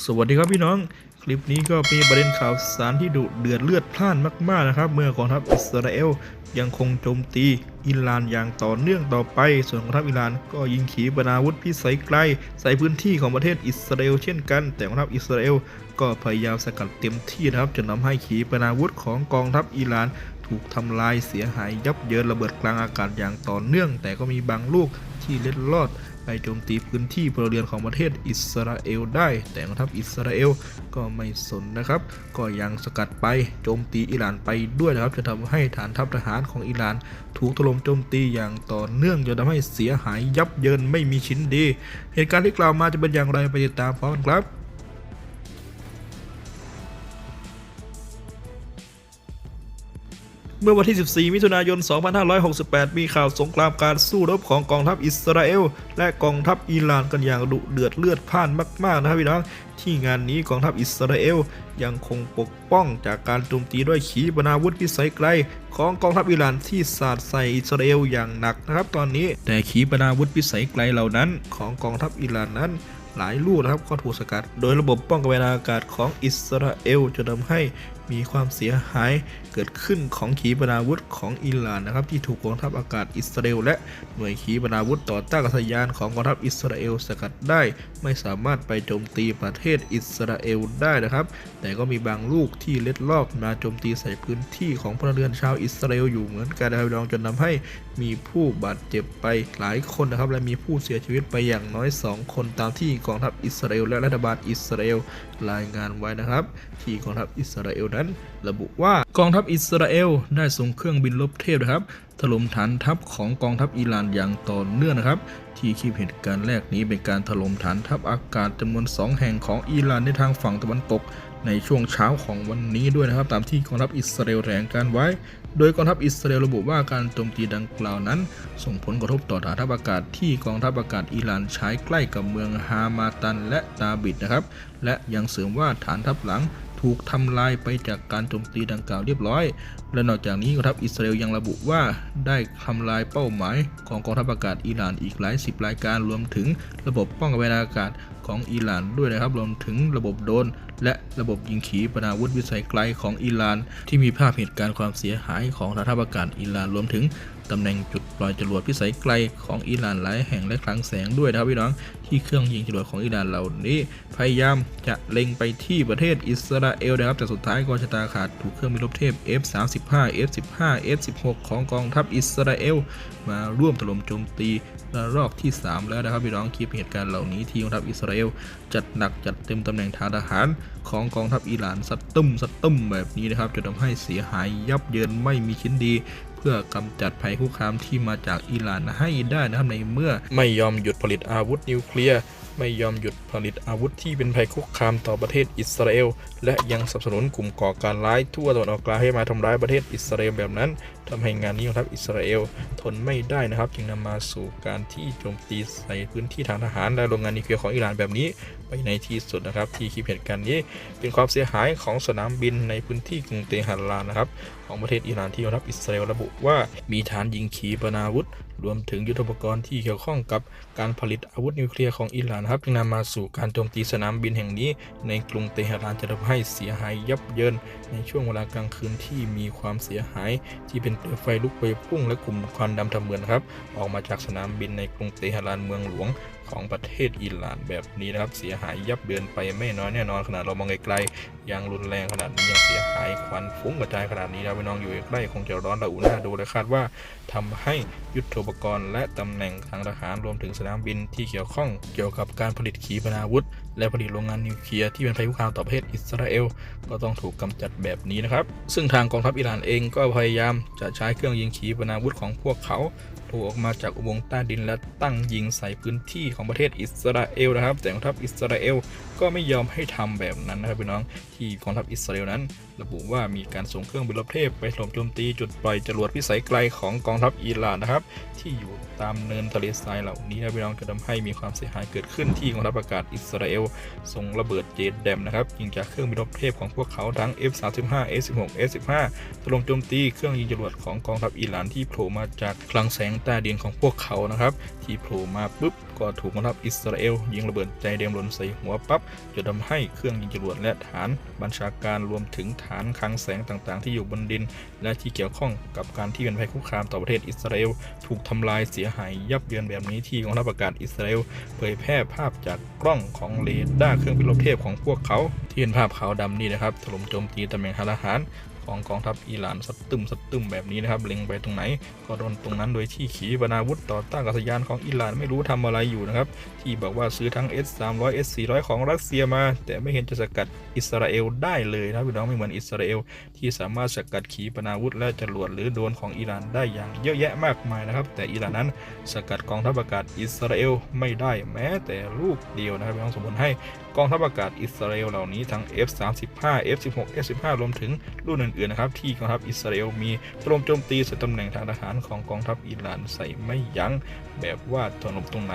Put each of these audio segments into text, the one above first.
สวัสดีครับพี่น้อง คลิปนี้ก็มีประเด็นข่าวสารที่ดุเดือดเลือดพล่านมากๆนะครับ เมื่อกองทัพอิสราเอลยังคงโจมตีอิหร่านอย่างต่อเนื่องต่อไป ส่วนกองทัพอิหร่านก็ยิงขีปนาวุธพิสัยไกล ใส่พื้นที่ของประเทศอิสราเอลเช่นกัน แต่กองทัพอิสราเอลก็พยายามสกัดเต็มที่นะครับจนทำให้ขีปนาวุธของกองทัพอิหร่านถูกทำลายเสียหายยับเยินระเบิดกลางอากาศอย่างต่อเนื่อง แต่ก็มีบางลูกที่เล็ดลอด ไปโจมตีพื้นที่พลเรือนของประเทศอิสราเอลได้ แต่กองทัพอิสราเอลก็ไม่สนนะครับ ก็ยังสกัดไปโจมตีอิหร่านไปด้วยนะครับ จะทำให้ฐานทัพทหารของอิหร่าน ถูกถล่มโจมตีอย่างต่อเนื่องจนทำให้เสียหายยับเยินไม่มีชิ้นดี เหตุการณ์ที่กล่าวมาจะเป็นอย่างไรไปติดตามพร้อมกันครับ เมื่อวันที่ 14 มิถุนายน 2568 มีข่าวสงครามการสู้รบของกองทัพอิสราเอล และกองทัพอิหร่านกันอย่างดุเดือดเลือดพ่านมาก ๆ นะครับพี่น้อง ที่งานนี้กองทัพอิสราเอลยังคงปกป้องจากการโจมตีด้วยขีปนาวุธพิสัยไกล ของกองทัพอิหร่านที่สาดใส่อิสราเอลอย่างหนักนะครับตอนนี้ แต่ขีปนาวุธพิสัยไกลเหล่านั้น ของกองทัพอิหร่านนั้นหลายลูกนะครับก็ถูกสกัด โดยระบบป้องกันอากาศของอิสราเอลจนทำให้ มีความเสียหายเกิดขึ้นของขีปนาวุธของอิหร่านนะครับที่ถูกกองทัพอากาศอิสราเอลและหน่วยขีปนาวุธต่อต้านกัศยานของกองทัพอิสราเอลสกัดได้ ไม่สามารถไปโจมตีประเทศอิสราเอลได้นะครับ แต่ก็มีบางลูกที่เล็ดลอบมาโจมตีใส่พื้นที่ของพลเรือนชาวอิสราเอลอยู่เหมือนกันนะครับลองจนทำให้มีผู้บาดเจ็บไปหลายคนนะครับ และมีผู้เสียชีวิตไปอย่างน้อย 2 คนตามที่กองทัพอิสราเอลและรัฐบาลอิสราเอลรายงานไว้นะครับ ที่กองทัพอิสราเอลนั้น ระบุว่ากองทัพอิสราเอลได้ส่งเครื่องบินลบเทพนะครับถล่มฐานทัพของกองทัพอิหร่านอย่างต่อเนื่องนะครับ ที่คลิปเหตุการณ์แรกนี้เป็นการถล่มฐานทัพอากาศจำนวน 2 แห่งของอิหร่านในทางฝั่งตะวันตก ในช่วงเช้าของวันนี้ด้วยนะครับ ตามที่กองทัพอิสราเอลแถลงการไว้ โดยกองทัพอิสราเอลระบุว่าการโจมตีดังกล่าวนั้น ส่งผลกระทบต่อฐานทัพอากาศที่กองทัพอากาศอิหร่านใช้ใกล้กับเมืองฮามาตันและตาบิดนะครับ และยังเสริมว่าฐานทัพหลังถูกทำลายไปจากการโจมตีดังกล่าวเรียบร้อย และนอกจากนี้กองทัพอิสราเอลยังระบุว่าได้ทำลายเป้าหมายของกองทัพอากาศอิหร่านอีกหลายสิบรายการรวมถึงระบบป้องกันอากาศของอิหร่านด้วยนะครับ รวมถึงระบบโดรนและระบบยิงขีปนาวุธวิสัยไกลของอิหร่าน ที่มีภาพเหตุการณ์ความเสียหายของฐานทัพอากาศอิหร่านรวมถึงตำแหน่งจุดปล่อยจรวดพิสัยไกลของอิหร่านหลายแห่งและคลังแสงด้วยนะครับพี่น้องที่เครื่องยิงจรวดของอิหร่านเหล่านี้ พยายามจะเล็งไปที่ประเทศอิสราเอลนะครับแต่สุดท้ายก็ชะตาขาดถูกเครื่องบินรบเทพ F35 F15 F16 ของกองทัพอิสราเอลมาร่วมถล่มโจมตีระลอกที่ 3 แล้วนะครับพี่น้องคลิปเหตุการณ์เหล่านี้ที่กองทัพอิสราเอลจัดหนักจัดเต็มตำแหน่งทานทหารของกองทัพอิหร่านสัตตุ้มสัตตุ้มแบบนี้นะครับจนทำให้เสียหายยับเยินไม่มีชิ้นดี พื่อกำจัดภัยคุกคามที่มาจากอิหร่านให้ได้นะครับในเมื่อไม่ยอมหยุดผลิตอาวุธนิวเคลียร์ไม่ยอมหยุดผลิตอาวุธที่เป็นภัยคุกคามต่อประเทศอิสราเอล และยังสนับสนุนกลุ่มก่อการร้ายทั่วตะวันออกกลางให้มาทำร้ายประเทศอิสราเอลแบบนั้นทำให้งานนี้ของทัพอิสราเอลทนไม่ได้นะครับ จึงนำมาสู่การที่โจมตีใส่พื้นที่ทางทหารและโรงงานนิวเคลียร์ของอิหร่านแบบนี้ ไปในที่สุดนะครับ ที่คลิปเหตุการณ์นี้ เป็นความเสียหายของสนามบินในพื้นที่กรุงเตหะรานนะครับ ของประเทศอิหร่านที่กองทัพอิสราเอลระบุว่ามีฐานยิงขีปนาวุธ รวมถึงยุทโธปกรณ์ที่เกี่ยวข้องกับการผลิตอาวุธนิวเคลียร์ของอิหร่านครับจึงนำมาสู่การโจมตีสนามบินแห่งนี้ ในกรุงเตหะรานจะทำให้เสียหายยับเยิน ในช่วงเวลากลางคืนที่มีความเสียหาย ที่เป็นเปลวไฟลุกไปพุ่งและกลุ่มควันดำทำเหมือนครับ ออกมาจากสนามบินในกรุงเตหะรานเมืองหลวง ของประเทศอิหร่านแบบนี้นะครับ เสียหายยับเยินไปไม่น้อยแน่นอนขนาดเรามองไกลๆยังรุนแรงขนาดนี้ยังเสียหายควันฟุ้งกระจายขนาดนี้นะพี่น้องอยู่ใกล้ๆคงจะร้อนระอุน่าดูเลยคาดว่าทำให้ยุทธปกรณ์ และตำแหน่งทางทหารรวมถึงสนามบินที่เกี่ยวข้องเกี่ยวกับการผลิตขีปนาวุธ และผลิตโรงงานนิวเคลียร์ที่เป็นภัยคุกคามต่อประเทศอิสราเอลก็ต้องถูกกำจัดแบบนี้นะครับ ซึ่งทางกองทัพอิหร่านเองก็พยายามจะใช้เครื่องยิงขีปนาวุธของพวกเขา ถูกออกมาจากอุโมงค์ใต้ดินและตั้งยิงใส่พื้นที่ของประเทศอิสราเอลนะครับ แต่กองทัพอิสราเอลก็ไม่ยอมให้ทำแบบนั้นนะครับพี่น้องที่กองทัพอิสราเอลนั้น ระบุว่ามีการส่งเครื่องบินรบเทพไปถล่มโจมตีจุดปล่อยจรวดพิสัยไกลของกองทัพอิหร่านนะครับ ที่อยู่ตามเนินทะเลทรายเหล่านี้นะพี่น้องจะทำให้มีความเสียหายเกิดขึ้นที่กองทัพอากาศอิสราเอลส่งระเบิดเจดแดมนะครับยิงจากเครื่องบินรบเทพของพวกเขาทั้ง F35 F16 F15 ถล่มโจมตีเครื่องยิงจรวดของกองทัพอิหร่านที่โผล่มาจากคลังแสงใต้ดินของพวกเขานะครับ ที่โผล่มาปุ๊บก็ถูกกองทัพอิสราเอล ยิงระเบิดใจเดมหล่นใส่หัวปั๊บจนทำให้เครื่องยิงจรวดและฐาน บัญชาการรวมถึงฐานคลังแสงต่างๆ ที่อยู่บนดิน และที่เกี่ยวข้องกับการที่เป็นภัยคุกคามต่อประเทศอิสราเอล ถูกทำลายเสียหายยับเยินแบบนี้ที่กองทัพอากาศอิสราเอลเผยแพร่ภาพจากกล้องของเรดาร์เครื่องบินรบเทพของพวกเขา ที่เห็นภาพขาวดำนี่นะครับถล่มโจมตีตำแหน่งทหาร ของกองทัพอิหร่านสัดตึมสัดตึมแบบนี้นะครับเล็งไปตรงไหน ก็โดนตรงนั้นโดยที่ขีปนาวุธต่อต้านกาศยานของอิหร่านไม่รู้ทำอะไรอยู่นะครับ ที่บอกว่าซื้อทั้ง S 3 0 0 S 4 0 0ของรัสเซียมา แต่ไม่เห็นจะสกัดอิสราเอลได้เลยนะพี่น้องไม่เหมือนอิสราเอลที่สามารถสกัดขีปนาวุธและจรวดหรือโดนของอิหร่านได้อย่างเยอะแยะมากมายนะครับ แต่อิหร่านนั้นสกัดกองทัพอากาศอิสราเอลไม่ได้แม้แต่ลูกเดียวนะครับพี่น้องสมบูรณ์ให้ กองทัพอากาศอิสราเอลเหล่านี้ทั้ง F35 F16 F15 รวมถึงรุ่นอื่นๆนะครับที่กองทัพอิสราเอลมีถล่มโจมตีใส่ตำแหน่งทางทหารของกองทัพอิหร่านใส่ไม่ยั้ง แบบว่าถล่มตรงไหน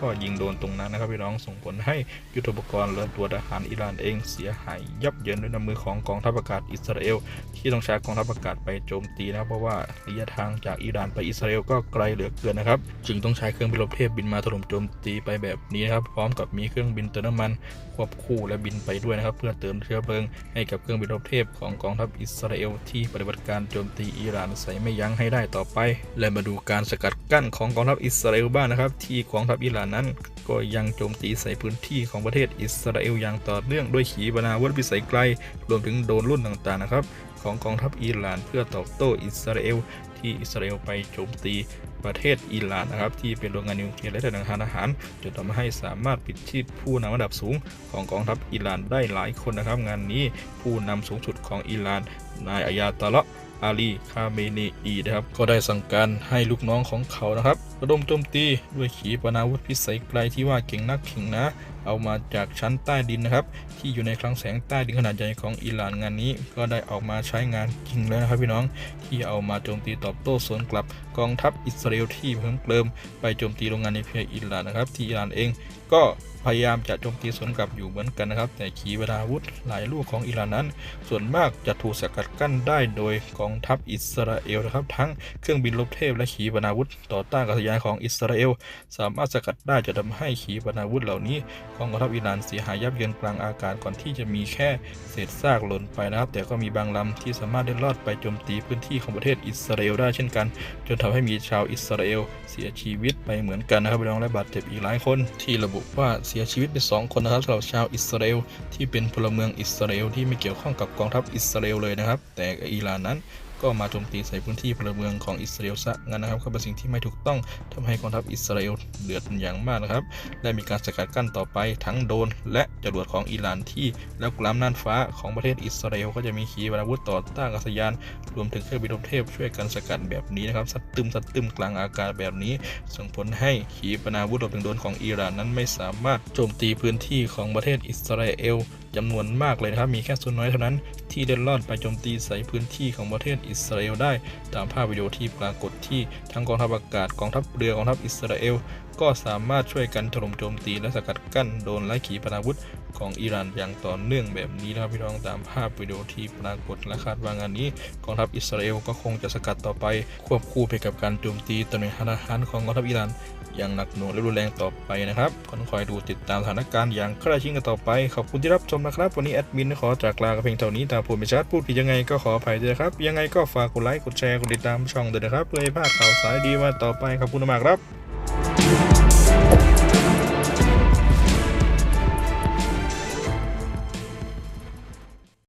ก็ยิงโดนตรงนั้นนะครับพี่น้องส่งผลให้ยุทธปกรณ์และตัวทหารอิหร่านเองเสียหายยับเยินด้วยน้ำมือของกองทัพอากาศอิสราเอลที่ต้องใช้กองทัพอากาศไปโจมตีนะเพราะว่าระยะทางจากอิหร่านไปอิสราเอลก็ไกลเหลือเกินนะครับจึงต้องใช้เครื่องบินรบเทพบินมาถล่มโจมตีไปแบบนี้นะครับพร้อมกับมีเครื่องบินเติมน้ำมันควบคู่และบินไปด้วยนะครับ เพื่อเติมเชื้อเพลิงให้กับเครื่องบินรบเทพของกองทัพอิสราเอลที่ปฏิบัติการโจมตีอิหร่านใส่ไม่ยั้งให้ได้ต่อไป และมาดูการสกัดกั้นของกองทัพอิสราเอลบ้างนะครับ ที่กองทัพอิหร่านนั้น ก็ยังโจมตีใส่พื้นที่ของประเทศอิสราเอลอย่างต่อเนื่องด้วยขีปนาวุธพิสัยไกล รวมถึงโดนรุ่นต่างๆนะครับของกองทัพอิหร่านเพื่อตอบโต้อิสราเอลที่อิสราเอลไปโจมตีประเทศอิหร่านนะครับ ที่เป็นโรงงานนิวเคลียร์และทางอาหารจนทำให้สามารถปิดชีพผู้นำระดับสูงของกองทัพอิหร่านได้หลายคนนะครับ งานนี้ผู้นำสูงสุดของอิหร่านนายอายาตอละอาลี คาเมเนอีนะครับ ก็ได้สั่งการให้ลูกน้องของเขานะครับระดมโจมตีด้วยขีปนาวุธพิสัยไกลที่ว่าเก่งนักเข่งนะ เอามาจากชั้นใต้ดินนะครับ ที่อยู่ในคลังแสงใต้ดินขนาดใหญ่ของอิหร่านงานนี้ ก็ได้ออกมาใช้งานจริงแล้วนะครับพี่น้อง ที่เอามาโจมตีตอบโต้สวนกลับกองทัพอิสราเอลที่เพิ่มเติมไปโจมตีโรงงานนิวเคลียร์อิหร่านนะครับที่อิหร่านเองก็ พยายามจะโจมตีสวนกลับอยู่เหมือนกันนะครับ แต่ขีปนาวุธหลายลูกของอิหร่านนั้น ส่วนมากจะถูกสกัดกั้นได้โดยกองทัพอิสราเอลนะครับ ทั้งเครื่องบินรบเทพและขีปนาวุธ ต่อต้านกาศยานของอิสราเอล สามารถสกัดได้จะทำให้ขีปนาวุธเหล่านี้ของกองทัพอิหร่านเสียหายยับเยินกลางอากาศก่อนที่จะมีแค่เศษซากหล่นไปนะครับ แต่ก็มีบางลำที่สามารถได้รอดไปโจมตีพื้นที่ของประเทศอิสราเอลได้เช่นกัน จนทำให้มีชาวอิสราเอลเสียชีวิตไปเหมือนกันนะครับพี่น้องและบาดเจ็บอีกหลายคนที่ระบุว่าเสียชีวิตไปสองคนนะครับสำหรับชาวอิสราเอลที่เป็นพลเมืองอิสราเอลที่ไม่เกี่ยวข้องกับกองทัพอิสราเอลเลยนะครับ แต่อิหร่านนั้น ก็มาโจมตีใส่พื้นที่พลเมืองของอิสราเอลซะงั้นนะครับก็เป็นสิ่งที่ไม่ถูกต้องทำให้กองทัพอิสราเอลเดือดเป็นอย่างมากนะครับและมีการสกัดกั้นต่อไปทั้งโดน และจรวดของอิหร่านที่แล้วกล้ำน่านฟ้าของประเทศอิสราเอลก็จะมีขีปนาวุธต่อต้านอากาศยาน รวมถึงเครื่องบินรบเทพช่วยกันสกัดแบบนี้นะครับสัดตึมสัดตึมกลางอากาศแบบนี้ ส่งผลให้ขีปนาวุธรวมถึงโดนของอิหร่านนั้นไม่สามารถโจมตีพื้นที่ของประเทศอิสราเอลจำนวนมากเลยนะครับมีแค่ส่วนน้อยเท่านั้นที่เดินลอดไปโจมตีใส่พื้นที่ของประเทศอิสราเอลได้ ตามภาพวิดีโอที่ปรากฏที่ทั้งกองทัพอากาศกองทัพเรือกองทัพอิสราเอล ก็สามารถช่วยกันถล่มโจมตีและสกัดกั้นโดนและขีปนาวุธของอิหร่านอย่างต่อเนื่องแบบนี้นะครับพี่น้องตามภาพวิดีโอที่ปรากฏและคาดว่างานนี้กองทัพอิสราเอลก็คงจะสกัดต่อไป ควบคู่ไปกับการโจมตีตำแหน่งทหารของกองทัพอิหร่าน อย่างหนักหน่วงและรุนแรงต่อไปนะครับคนคอยดูติดตามสถานการณ์อย่างใกล้ชิดกันต่อไป ขอบคุณที่รับชมนะครับ วันนี้แอดมินขอจากลากเพียงเท่านี้ตามผมไม่ชัดพูดผิดยังไงก็ขออภัยด้วยครับ ยังไงก็ฝากกดไลค์กดแชร์กดติดตามช่องด้วยนะครับเพื่อให้พลาดข่าวสายดีมาต่อไปขอบคุณมากครับ